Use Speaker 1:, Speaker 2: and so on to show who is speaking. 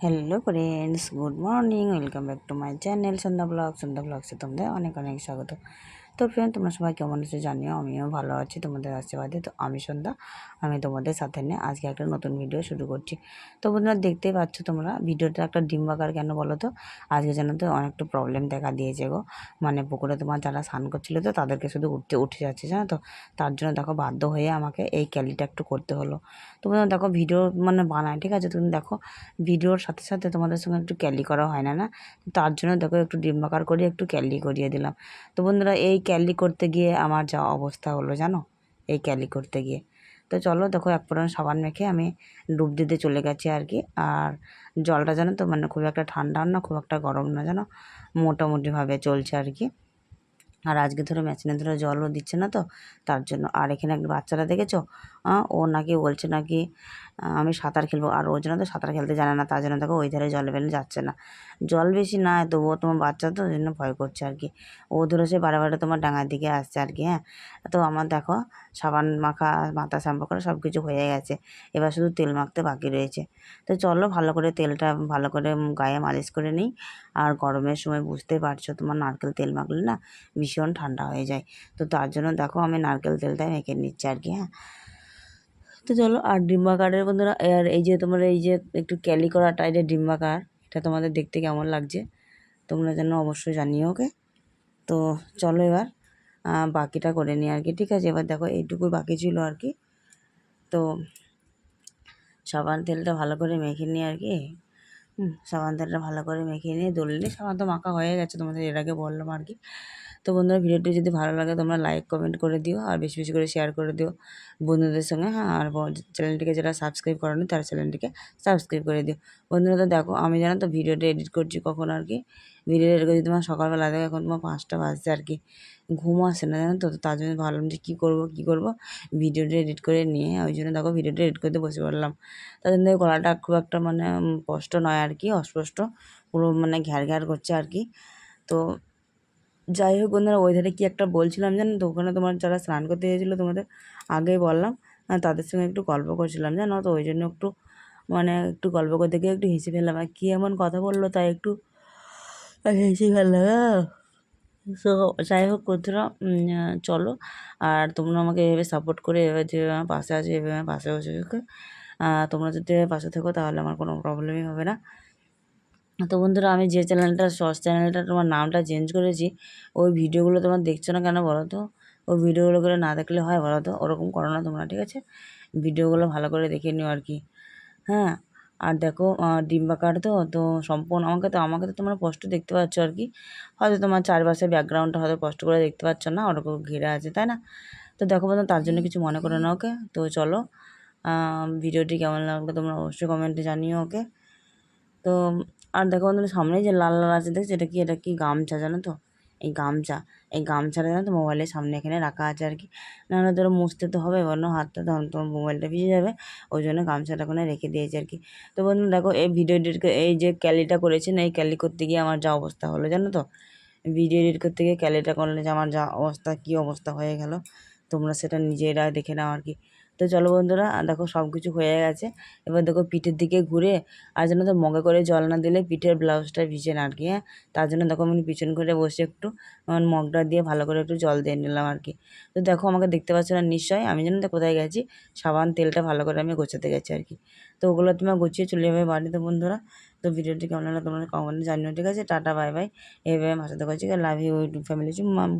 Speaker 1: Hello friends good morning welcome back to my channel Sandhya blog Sandhya ব্লগসে তোমাদের অনেক অনেক স্বাগত। তো ফ্রেন্ড তোমরা সবাই কেমন আছো জানিও? আমিও ভালো আছি, তোমাদের আশীর্বাদে। তো আমি সন্ধ্যা, আমি তোমাদের সাথে নিয়ে আজকে একটা নতুন ভিডিও শুরু করছি। তো বন্ধুরা, দেখতেই পাচ্ছ তোমরা, ভিডিওটা একটা ডিম্বাকার কেন বলো তো? আজকে যেন তো অনেকটা প্রবলেম দেখা দিয়েছে গো। মানে পুকুরে তোমার যারা স্নান করছিল তো, তাদেরকে শুধু উঠতে, উঠে যাচ্ছে, জানো তো? তার জন্য দেখো বাধ্য হয়ে আমাকে এই ক্যালিটা একটু করতে হলো। তো বন্ধুরা, দেখো ভিডিও মানে বানায়, ঠিক আছে? তুমি দেখো ভিডিওর সাথে সাথে তোমাদের সঙ্গে একটু ক্যালি করা হয় না না? তার জন্য দেখো একটু ডিম্বাকার করে একটু ক্যালি করিয়ে দিলাম। তো বন্ধুরা, এই ক্যালি করতে গিয়ে আমার যা অবস্থা হলো, জানো? এই ক্যালি করতে গিয়ে। তো চলো, দেখো, এক পুরান সাবান মেখে আমি ডুব দিতে চলে গেছি আর কি। আর জলটা জানো তো মানে খুব একটা ঠান্ডা না, খুব একটা গরম না, জানো? মোটামুটিভাবে চলছে আর কি। আর আজকে ধরো মেশিনে ধরো জলও দিচ্ছে না তো, তার জন্য। আর এখানে একটা বাচ্চারা দেখেছ? ও নাকি বলছে নাকি আমি সাঁতার খেলব। আর ওই জন্য তো সাঁতার খেলতে জানে না, তার জন্য দেখো ওই ধারে জল বেলে যাচ্ছে না। জল বেশি না, তবুও তোমার বাচ্চা তো ওই জন্য ভয় করছে আর কি। ও ধরো সে বারে বারে তোমার ডাঙার দিকে আসছে আর কি হ্যাঁ? তো আমার দেখো, সাবান মাখা, মাথা শ্যাম্পু করা সব কিছু হয়ে গেছে। এবার শুধু তেল মাখতে বাকি রয়েছে। তো চলো ভালো করে তেলটা ভালো করে গায়ে মালিশ করে নিই। আর গরমের সময় বুঝতেই পারছ, তোমার নারকেল তেল মাখলে না ভীষণ ঠান্ডা হয়ে যায়। তো তার জন্য দেখো আমি নারকেল তেলটাই মেখে নিচ্ছি আর কি হ্যাঁ? তো চলো, আর ডিম্বাকারের বন্ধুরা, আর এই যে তোমার এই যে একটু ক্যালি করা টাইপের ডিম্বাকার, এটা তোমাদের দেখতে কেমন লাগছে, তোমরা যেন অবশ্যই জানিও, ওকে? তো চলো এবার বাকিটা করে নিই আর কি, ঠিক আছে? এবার দেখো, এইটুকুই বাকি ছিল আর কি। তো সাবান তেলটা ভালো করে মেখে নিই আর কি। সাবান ভালো করে মেখে নিয়ে দললে সাবান তো মাখা হয়ে গেছে, তোমাদের এর আগে বললাম আর কি। তো বন্ধুরা, ভিডিওটি যদি ভালো লাগে তোমরা লাইক কমেন্ট করে দিও আর বেশি বেশি করে শেয়ার করে দিও বন্ধুদের সঙ্গে হ্যাঁ আর চ্যানেলটিকে যারা সাবস্ক্রাইব করেনি তারা চ্যানেলটিকে সাবস্ক্রাইব করে দিও। বন্ধুরা, তো দেখো, আমি জানো তো ভিডিওটা এডিট করছি কখন আর কি? ভিডিও এডিট করছি তোমার সকালবেলা, দেখো এখন তোমার পাঁচটা বাজছে আর কি। ঘুম আসে না, জানো তো? তার জন্য ভাবলাম যে কী করব কী করব? ভিডিওটা এডিট করে নিয়ে, ওই জন্য দেখো ভিডিওটা এডিট করতে বসে পড়লাম। তার জন্য গলাটা খুব একটা মানে স্পষ্ট নয় আর কি, অস্পষ্ট। পুরো মানে ঘ্যার ঘ্যার করছে আর কি। তো যাই হোক বন্ধুরা ওই ধারে কী একটা বলছিলাম জানো তো? ওখানে তোমার যারা স্নান করতে গিয়েছিল তোমাদের আগেই বললাম তাদের সঙ্গে একটু গল্প করছিলাম জানো? তো ওই জন্য একটু মানে একটু গল্প করতে গিয়ে একটু হেসে ফেললাম। আর কী এমন কথা বলল তাই একটু হেসে ফেললাম সো যাই হোক বন্ধুরা চলো। আর তোমরা আমাকে এভাবে সাপোর্ট করে, এভাবে যে আমার পাশে আছে, এভাবে আমার পাশে বসে তোমরা যদি পাশে থাকো, তাহলে আমার কোনো প্রবলেমই হবে না। তো বন্ধুরা, আমি যে চ্যানেলটা শর্টস চ্যানেলটা তোমার নামটা চেঞ্জ করেছি, ওই ভিডিওগুলো তোমার দেখছ না কেন বলো তো? ওই ভিডিওগুলো করে না দেখলে হয় বলো তো? ওরকম করো না তোমরা, ঠিক আছে? ভিডিওগুলো ভালো করে দেখে নিও আর কি। হ্যাঁ? আর দেখো ডিম্বাকার তো তো সম্পূর্ণ আমাকে তো আমাকে তো তোমরা স্পষ্ট দেখতে পাচ্ছ আর কি। হয়তো তোমার চারপাশে ব্যাকগ্রাউন্ডটা হয়তো স্পষ্ট করে দেখতে পাচ্ছ না, ওরকম ঘিরে আছে, তাই না? তো দেখো বন্ধু, তার জন্য কিছু মনে করো না ওকে। তো চলো ভিডিওটি কেমন লাগল তোমরা অবশ্যই কমেন্টে জানিও ওকে। তো, আর দেখো বন্ধুরা সামনেই যে লাল লাল আছে, দেখছ? এটা কি এটা কি গামছা, জানো তো? এই গামছা। এই গামছাটা জানো তো মোবাইলের সামনে এখানে রাখা আছে আর কি। নাহলে ধরো মুছতে তো হবে বন্য হাতটা তখন তোমার মোবাইলটা ভিজে যাবে। ওই জন্য গামছাটা ওখানে রেখে দিয়েছে আর কি। তো বন্ধু দেখো, এই ভিডিও এডিট এই যে ক্যালিটা করেছেন এই ক্যালি করতে গিয়ে আমার যা অবস্থা হলো, জানো তো? ভিডিও এডিট করতে গিয়ে ক্যালিটা করলে যে আমার যা অবস্থা, কী অবস্থা হয়ে গেল, তোমরা সেটা নিজেরা দেখে নাও আর কি। তো চলো বন্ধুরা, দেখো সব কিছু হয়ে গেছে। এবার দেখো পিঠের দিকে ঘুরে, আর যেন তো মগে করে জল না দিলে পিঠের ব্লাউজটা ভিজে না আর কি হ্যাঁ? তার জন্য দেখো আমি পিছন করে বসে একটু মগটা দিয়ে ভালো করে একটু জল দিয়ে নিলাম আর কি তো দেখো আমাকে দেখতে পাচ্ছ না নিশ্চয়ই, আমি জানি তো কোথায় গেছি, সাবান তেলটা ভালো করে আমি গোছাতে গেছি আর কি তো ওগুলো তোমার গুছিয়ে চলে যাবে বাড়িতে বন্ধুরা। তো ভিডিওটি কেমন লাগল তোমরা কমেন্টে জানিও, ঠিক আছে? Tata, bye bye. এইভাবে মাসাতে করছি, লাভ ইউ ফ্যামিলি মাম